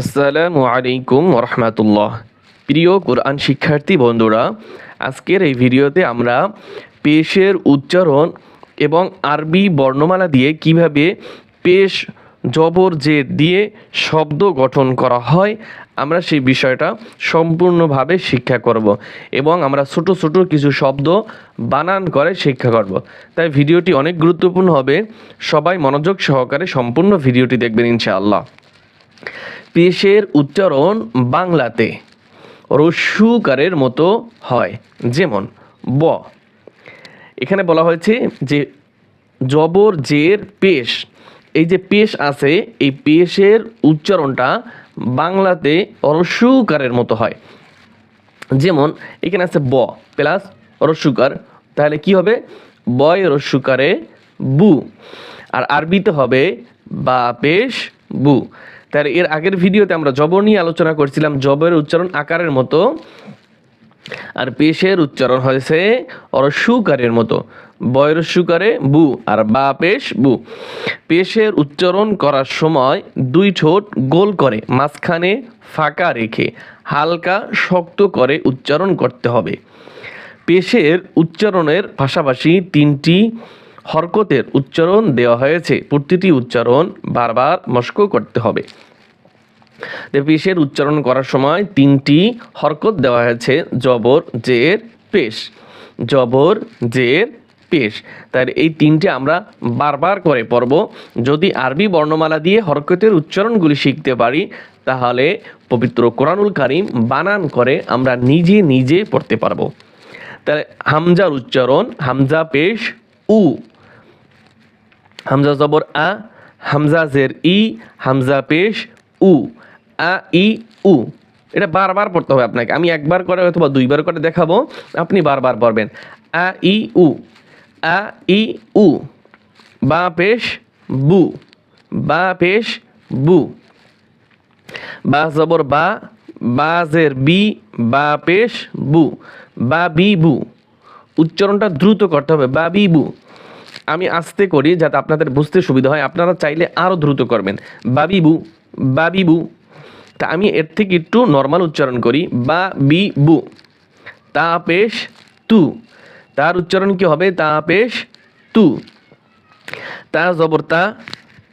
আসসালামু আলাইকুম রহমতুল্লাহ প্রিয় কোরআন শিক্ষার্থী বন্ধুরা, আজকের এই ভিডিওতে আমরা পেশের উচ্চারণ এবং আরবি বর্ণমালা দিয়ে কীভাবে পেশ জবর যে দিয়ে শব্দ গঠন করা হয়, আমরা সেই বিষয়টা সম্পূর্ণভাবে শিক্ষা করব এবং আমরা ছোট ছোট কিছু শব্দ বানান করে শিক্ষা করব। তাই ভিডিওটি অনেক গুরুত্বপূর্ণ হবে। সবাই মনোযোগ সহকারে সম্পূর্ণ ভিডিওটি দেখবেন ইনশাআল্লাহ। পেশের উচ্চারণ বাংলাতে রস্যুকারের মতো হয়, যেমন ব। এখানে বলা হয়েছে যে জবর জের পেশ। এই যে পেশ আছে, এই পেশের উচ্চারণটা বাংলাতে রস্যুকারের মতো হয়। যেমন, এখানে আছে ব প্লাস রস্যুকার তাহলে কি হবে? বয় রস্যুকারে বু। আর আরবিতে হবে বা পেশ বু। তাহলে এর আগের ভিডিওতে আমরা জবর নিয়ে আলোচনা করছিলাম জবের উচ্চারণ আকারের মতো আর পেশের উচ্চারণ হয়েছে অরস্যুকারের মতো। বয়রস্যুকারে বু আর বা পেশ বু। পেশের উচ্চারণ করার সময় দুই ঠোঁট গোল করে, মাঝখানে ফাঁকা রেখে হালকা শক্ত করে উচ্চারণ করতে হবে। পেশের উচ্চারণের পাশাপাশি তিনটি হরকতের উচ্চারণ দেওয়া হয়েছে। প্রতিটি উচ্চারণ বারবার মস্ক করতে হবে। পেশের উচ্চারণ করার সময় তিনটি হরকত দেওয়া হয়েছে, জবর, জের, পেশ। জবর, জের, পেশ। তার এই তিনটি আমরা বারবার করে পড়ব। যদি আরবি বর্ণমালা দিয়ে হরকতের উচ্চারণগুলি শিখতে পারি, তাহলে পবিত্র কোরআনুল কারিম বানান করে আমরা নিজে নিজে পড়তে পারব। তাহলে হামজার উচ্চারণ, হামজা পেশ, উ। হামজা জবর আ, হামজা জের ই, হামজা পেশ, উ। আ, ই, উ। এটা বারবার পড়তে হবে আপনাকে। আমি একবার করে অথবা দুইবার করে দেখাবো, আপনি বারবার পড়বেন। আ, ই, উ। আ, ই, উ। বা পেশ, বু। বা পেশ, বু। বা জবর বা বা জের বি, বা পেশ, বু। বা বি, বু। উচ্চারণটা দ্রুত করতে হবে। বা বি, বু। আমি আস্তে করি যাতে আপনাদের বুঝতে সুবিধা হয়। আপনারা চাইলে আরও দ্রুত করবেন। বাবিবু বাবিবু তা আমি এর থেকে একটু নর্মাল উচ্চারণ করি, বা, বি, বু। তা পেশ, তু। তার উচ্চারণ কি হবে? তা পেশ, তু। তা জবর তা,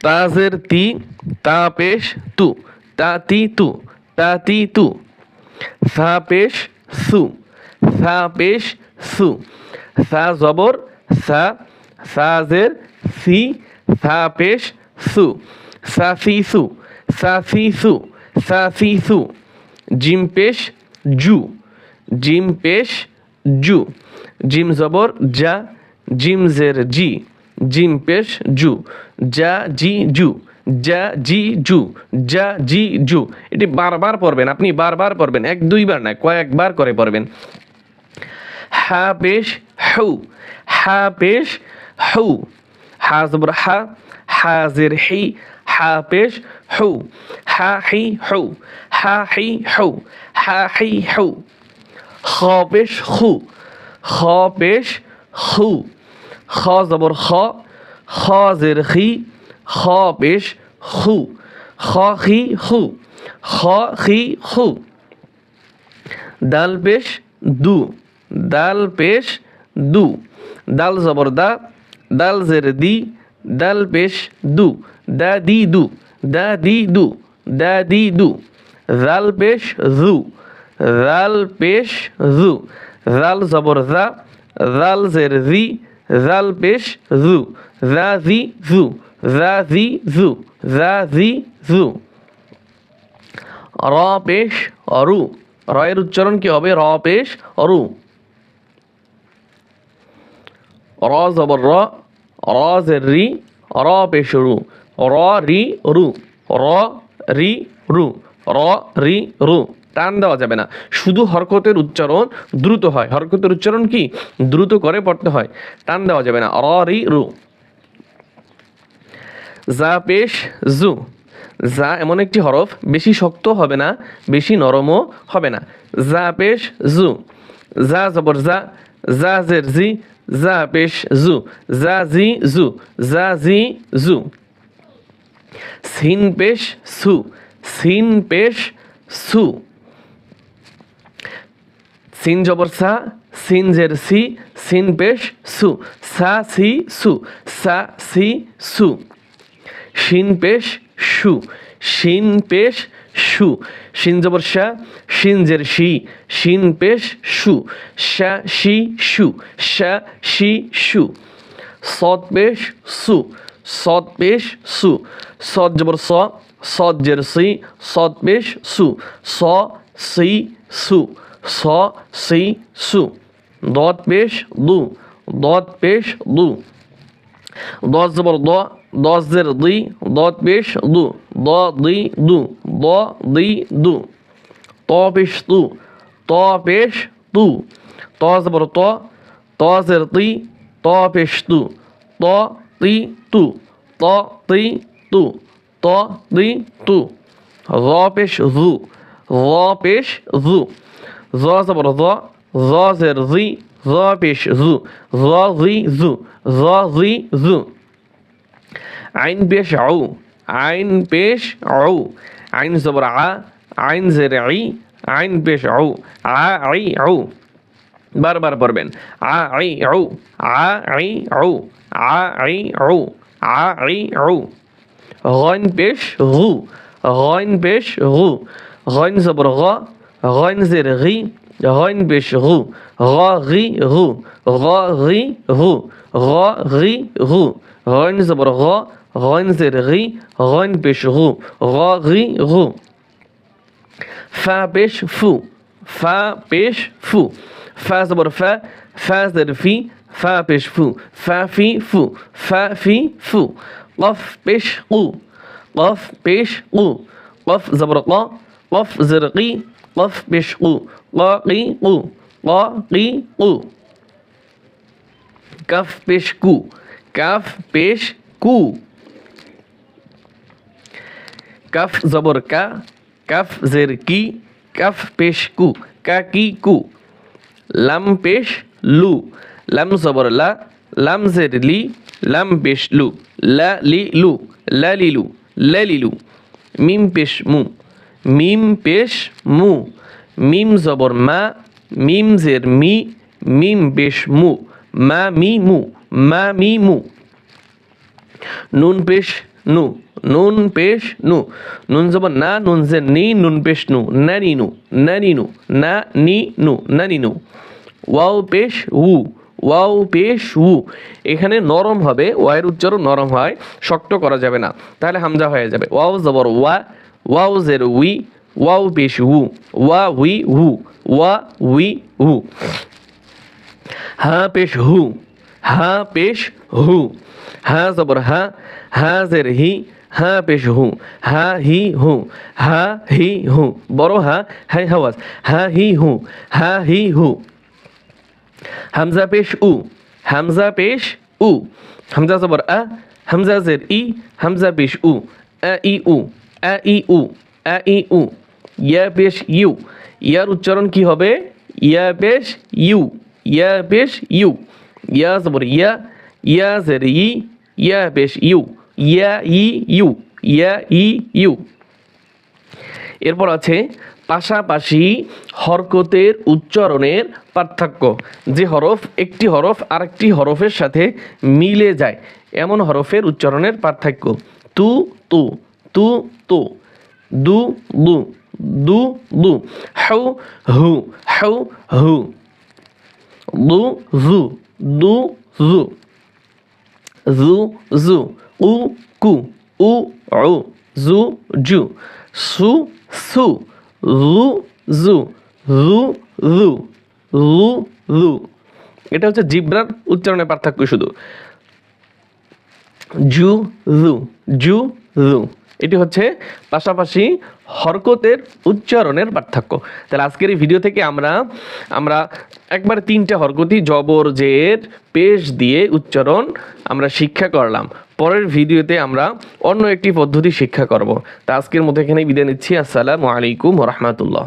তাজের তি, তা পেশ, তু। তা তি, তু। তা তি, তু। সা পেশ, সু। সা পেশ, সু। সা জবর, সা। সাজের সি। সা পেশ, সু। সা সি, সু। সা সি, সু। সা সি সু জিম পেশ, জু। জিম পেশ, জু। জিম জবর যা জিম জের, জি। জিম পেশ, জু। যা জি, জু। যা জি, জু। যা জি, জু। এটি বারবার পড়বেন, আপনি বারবার পড়বেন, এক, দুইবার না কয়েকবার করে পড়বেন। হা পেশ, হু। হা পেশ, হু। হা জবর, হা। হাজের হি। হা পেশ হু, হা হি হু, হা হি হু, হা হি হু, খ পেশ হু, খ পেশ হু, খ জবর খ খ জের হি, খ পেশ হু, খ হি হু, খ হি হু, দাল পেশ দু, দাল পেশ দু, দাল জবর দা, দাল জের দি, দাল পেশ দু দা দি দু দা দি দু দা দি দু জাল পেশ জু জাল পেশ জু জাল জবর জা জাল জের জি জাল পেশ জু জা জি জু জা জি জু জা জি জু র পেশ অরু রয়ের উচ্চারণ কি হবে? র পেশ অরু র জবর র র জের রি র পেশ রু র রি রু র রি রু র রি রু টান দেওয়া যাবে না। শুধু হরকতের উচ্চারণ দ্রুত হয়। হরকতের উচ্চারণ কি? দ্রুত করে পড়তে হয়। টান দেওয়া যাবে না। র রি রু জা পেশ জু। জা এমন একটি হরফ। বেশি শক্ত হবে না, বেশি নরমও হবে না। জা পেশ জু। জা জবর জা জা জের জি। জা পেশ জু। জা জি জু। জা জি জু। সিন পেশ সু, সিন পেশ সু। সিন জবর সা, সিন জের সি, সিন পেশ সু, সা সি সু, সা সি সু। শিন পেশ শু শিন পেশ শু শিন জবর শা শিন জের শি শিন পেশ শু শা শি শু শা শি শু সদ পেশ সু সদ পেশ সু সদ জবর স সদ জের সি সদ পেশ সু স সি সু স সি সু দত পেশ দু দত পেশ দু দশ জবর দ দশ জের দুই দত পেশ দু দ দুই দু দ দুই দু ত পেশ তু ত পেশ তু ত জবর ত ত জের তুই ত পেশ তু ত তু ত তু, ত তুই তু, র পেশ জু, র পেশ জু, জ জবর জ জ জের জি, জ পেশ জু, জ জি জু, জ জি জু। আইন পেশ আউ আইন পেশ আউ আইন জবর আ, আইন জের আই আইন পেশ আউ আ আই আউ বারবার পড়বেন। আ আই ঔ আ আই ঔ আ আই ঔ আ আই ঔ গইন পেশ হু গইন পেশ হু গইন জবর গ গইন জের গি গইন পেশ হু গ গি হু গ গি হু গ গি হু গইন জবর গ গইন জের গি গইন পেশ হু গ গি হু ফা পেশ ফু। ফা পেশ ফু ফা জবর ফা ফা জের ফি ফা পেশ ফু ফা ফি ফু ফা ফি ফু কফ পেশ উ কফ পেশ উ কফ জবর ক কফ জের কি কফ পেশ উ ক কি উ ক কি উ কাফ পেশ কু কাফ পেশ কু কাফ জবর কা কাফ জের কি কাফ পেশ কু কা কি। লাম পেশ লু, লাম জবর লা লাম জের লি লাম পেশ লু, লা লি লু, লা লি লু, লা লি লু। মিম পেশ মু মিম পেশ মু, মিম জবর মা মিম জের মি মিম পেশ মু, মা মি মু, মা মি মু। নুন পেশ নু নুন পেশ নু নুন জবর না নুন জে নি নুন পেশ নু না নি নু না নি নু না নি নু না নি ওয়াও পেশ উ ওয়াও পেশ উ এখানে নরম হবে ওয়াইয়ের উচ্চারণ নরম হয়, শক্ত করা যাবে না। তাহলে হামজা হয়ে যাবে। ওয়াও জবর ওয়া, ওয়াও জের উই, ওয়াও পেশ উ ওয়া উই হু, ওয়া উই হু। হা, পেশ হু। হা পেশ হু হা জবর হা হা জের হি হা পেশ হু হা হি হু হা হি হু বড় হা হাই হাওয়াজ হা হি হু হা হি হু হামজা পেশ উ হামজা পেশ উ হামজা জবর আ হামজা জের ই হামজা পেশ উ আ ই উ আ ই উ আ ই উ ইয়া পেশ ইউ ইয়ার উচ্চারণ কি হবে ইয়া পেশ ইউ ইয়া পেশ ইউ ইয়া জবর ইয়া ইয়া জের ই ইয়া পেশ ইউ ইয়া ই ইউ ইয়া ই ইউ এরপর আছে পাশাপাশি হরকতের উচ্চারণের পার্থক্য। যে হরফ একটি হরফ আরেকটি হরফের সাথে মিলে যায়, এমন হরফের উচ্চারণের পার্থক্য। তু তু তু তু। দু দু দু দু। হাউ, হু হাউ, হু। দু, জু। দু জু জু জু উ কু উ উ জু জু সু সু লু জু লু লু লু লু এটা হচ্ছে জিব্রার উচ্চারণের পার্থক্য শুধু। জু লু জু লু এটি হচ্ছে পাশাপাশি হরকতের উচ্চারণের পার্থক্য। তাহলে আজকের এই ভিডিও থেকে আমরা আমরা একবার তিনটা হরকতি জবর জের পেশ দিয়ে উচ্চারণ আমরা শিক্ষা করলাম। পরের ভিডিওতে আমরা অন্য একটি পদ্ধতি শিক্ষা করব। তা আজকের মতো এখানেই বিদায় নিচ্ছি। আসসালামু আলাইকুম রহমতুল্লাহ।